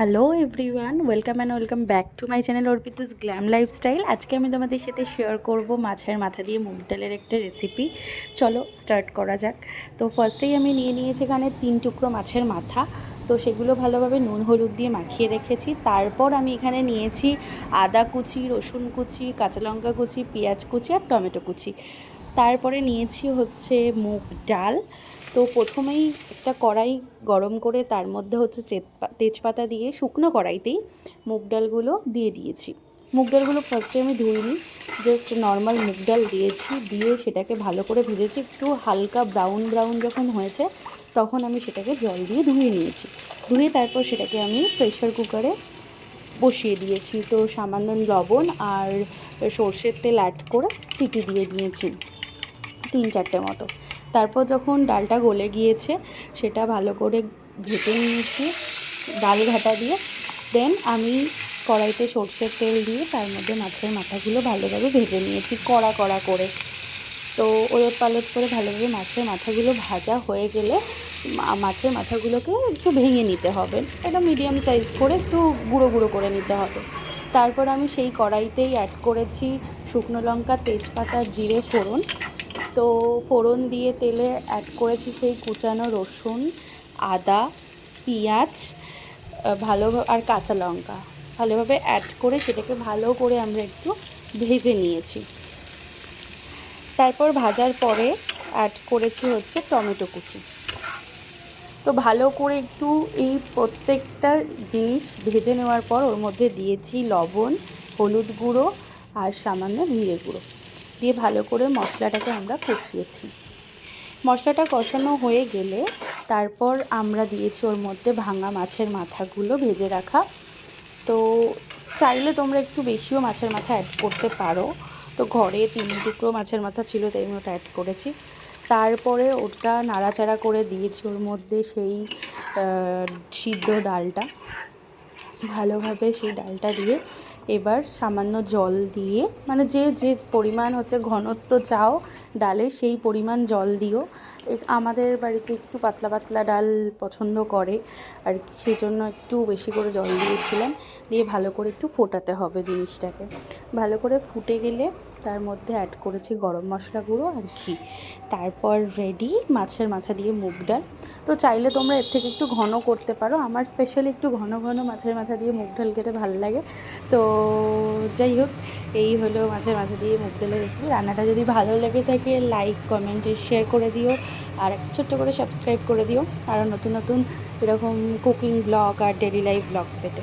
Hello everyone welcome and welcome back to my channel Arpita's glam lifestyle আজকে আমি তোমাদের সাথে শেয়ার করব মাছের মাথা দিয়ে মুগ ডালের একটা রেসিপি চলো স্টার্ট করা যাক। তো ফার্স্টেই আমি নিয়ে নিয়েছি এখানে তিন টুকরো মাছের মাথা। তো সেগুলো ভালোভাবে নুন, হলুদ দিয়ে মাখিয়ে রেখেছি। তারপর আমি এখানে নিয়েছি আদা কুচি, রসুন কুচি, কাঁচা লঙ্কা কুচি, পেঁয়াজ কুচি আর টমেটো কুচি। তারপরে নিয়েছি হচ্ছে মুগ ডাল। তো প্রথমেই একটা কড়াই গরম করে তার মধ্যে হচ্ছে তেজপা- তেজপাতা দিয়ে শুকনো কড়াইতেই মুগ ডালগুলো দিয়ে দিয়েছি। মুগ ডালগুলো ফার্স্টে আমি ধুইনি জাস্ট নর্মাল মুগ ডাল দিয়েছি, দিয়ে সেটাকে ভালো করে ভেজেছি, একটু হালকা ব্রাউন ব্রাউন যখন হয়েছে তখন আমি সেটাকে জল দিয়ে ধুয়ে নিয়েছি। ধুয়ে তারপর সেটাকে আমি প্রেশার কুকারে বসিয়ে দিয়েছি। তো সামান্য লবণ আর সর্ষের তেল অ্যাড করে সিটি দিয়ে দিয়েছি। তিন চারটে মতো। তারপর যখন ডালটা গলে গিয়েছে, সেটা ভালো করে ঘেটে নিয়েছি, ডাল ঘাটা দিয়ে। দেন আমি কড়াইতে সর্ষের তেল দিয়ে তার মধ্যে মাছের মাথাগুলো ভালোভাবে ভেজে নিয়েছি, কড়া কড়া করে। তো ওলট পালট করে ভালোভাবে মাছের মাথাগুলো ভাজা হয়ে গেলে মাছের মাথাগুলোকে একটু ভেঙে নিতে হবে। এটা মিডিয়াম সাইজ করে একটু গুঁড়ো গুঁড়ো করে নিতে হবে। তারপর আমি সেই কড়াইতেই অ্যাড করেছি শুকনো লঙ্কা, তেজপাতা, জিরে, ফোড়ন। তো ফোড়ন দিয়ে তেলে অ্যাড করেছি সেই কুচানো রসুন, আদা, পেঁয়াজ ভালো আর কাঁচা লঙ্কা। ভালোভাবে অ্যাড করে সেটাকে ভালো করে আমরা একটু ভেজে নিয়েছি। তারপর ভাজার পরে অ্যাড করেছি হচ্ছে টমেটো কুচি। তো ভালো করে একটু এই প্রত্যেকটা জিনিস ভেজে নেওয়ার পর ওর মধ্যে দিয়েছি লবণ, হলুদ গুঁড়ো আর সামান্য জিরে গুঁড়ো। দিয়ে ভালো করে মশলাটাকে আমরা কষিয়েছি। মশলাটা কষানো হয়ে গেলে তারপর আমরা দিয়েছি ওর মধ্যে ভাঙা মাছের মাথাগুলো ভেজে রাখা। তো চাইলে তোমরা একটু বেশিও মাছের মাথা অ্যাড করতে পারো। তো ঘরে তিন টুকরো মাছের মাথা ছিল তাই আমি ওটা অ্যাড করেছি। তারপরে ওটা নাড়াচাড়া করে দিয়েছি ওর মধ্যে সেই সিদ্ধ ডালটা। ভালোভাবে সেই ডালটা দিয়ে এবার সামান্য জল দিয়ে মানে যে যে পরিমাণ হচ্ছে ঘনত্ব চাও ডালে, সেই পরিমাণ জল দিও। আমাদের বাড়িতে একটু পাতলা পাতলা ডাল পছন্দ করে আর সেই জন্য একটু বেশি করে জল দিয়েছিলাম। দিয়ে ভালো করে একটু ফোটাতে হবে জিনিসটাকে। ভালো করে ফুটে গেলে তার মধ্যে অ্যাড করেছি গরম মশলা গুঁড়ো আর ঘি। তারপর রেডি মাছের মাথা দিয়ে মুগ ডাল। তো চাইলে তোমরা এর থেকে একটু ঘন করতে পারো। আমার স্পেশালি একটু ঘন ঘন মাছের মাথা দিয়ে মুগ ঢাল খেতে ভালো লাগে। তো যাই হোক, এই হলো মাছের মাথা দিয়ে মুগ ডালের রেসিপি রান্নাটা যদি ভালো লেগে থাকে লাইক কমেন্ট শেয়ার করে দিও। আর একটা ছোট্ট করে সাবস্ক্রাইব করে দিও। আরও নতুন নতুন এরকম কুকিং ব্লগ আর ডেলি লাইফ ব্লগ পেতে।